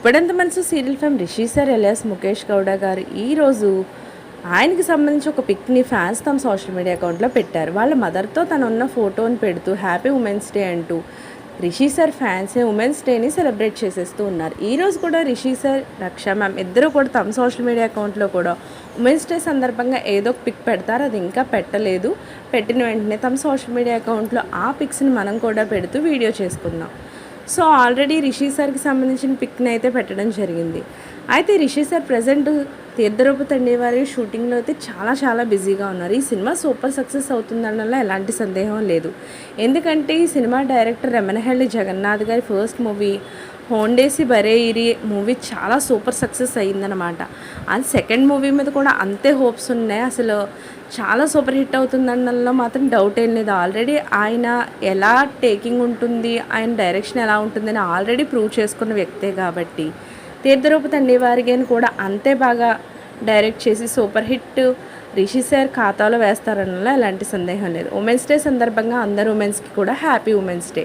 Guppedantha Manasu serial fame Rishi sir alias Mukesh Gowda garu ఈరోజు ఆయనకి సంబంధించి ఒక పిక్ని ఫ్యాన్స్ తమ సోషల్ మీడియా అకౌంట్లో పెట్టారు. వాళ్ళ మదర్తో తను ఉన్న ఫోటోని పెడుతూ హ్యాపీ ఉమెన్స్ డే అంటూ రిషి సార్ ఫ్యాన్స్ ఉమెన్స్ డేని సెలబ్రేట్ చేసేస్తూ ఉన్నారు. ఈరోజు కూడా రిషి సార్ రక్ష మ్యామ్ ఇద్దరు కూడా తమ సోషల్ మీడియా అకౌంట్లో కూడా ఉమెన్స్ డే సందర్భంగా ఏదో ఒక పిక్ పెడతారు. అది ఇంకా పెట్టలేదు. పెట్టిన వెంటనే తమ సోషల్ మీడియా అకౌంట్లో ఆ పిక్స్ని మనం కూడా పెడుతూ వీడియో చేసుకుందాం. సో ఆల్రెడీ రిషి సార్కి సంబంధించిన పిక్ని అయితే పెట్టడం జరిగింది. అయితే రిషి సార్ ప్రజెంట్ తీర్థరూప తండ్రి వారి షూటింగ్లో అయితే చాలా చాలా బిజీగా ఉన్నారు. ఈ సినిమా సూపర్ సక్సెస్ అవుతుందనడంలో ఎలాంటి సందేహం లేదు. ఎందుకంటే ఈ cinema director Ramanahalli Jagannath garu first movie Hondisi Bare Iri movie చాలా సూపర్ సక్సెస్ అయ్యిందనమాట అది సెకండ్ మూవీ మీద కూడా అంతే హోప్స్ ఉన్నాయి. అసలు చాలా సూపర్ హిట్ అవుతుందన్నలో మాత్రం డౌట్ ఏం లేదు. ఆల్రెడీ ఆయన ఎలా టేకింగ్ ఉంటుంది ఆయన డైరెక్షన్ ఎలా ఉంటుందని ఆల్రెడీ ప్రూవ్ చేసుకున్న వ్యక్తే కాబట్టి. తీర్థరూప తండ్రి వారిగేని కూడా అంతే బాగా డైరెక్ట్ చేసి సూపర్ హిట్ రిషి సార్ ఖాతాలో వేస్తారనలో ఎలాంటి సందేహం లేదు. ఉమెన్స్ డే సందర్భంగా అందరు ఉమెన్స్కి కూడా హ్యాపీ ఉమెన్స్ డే.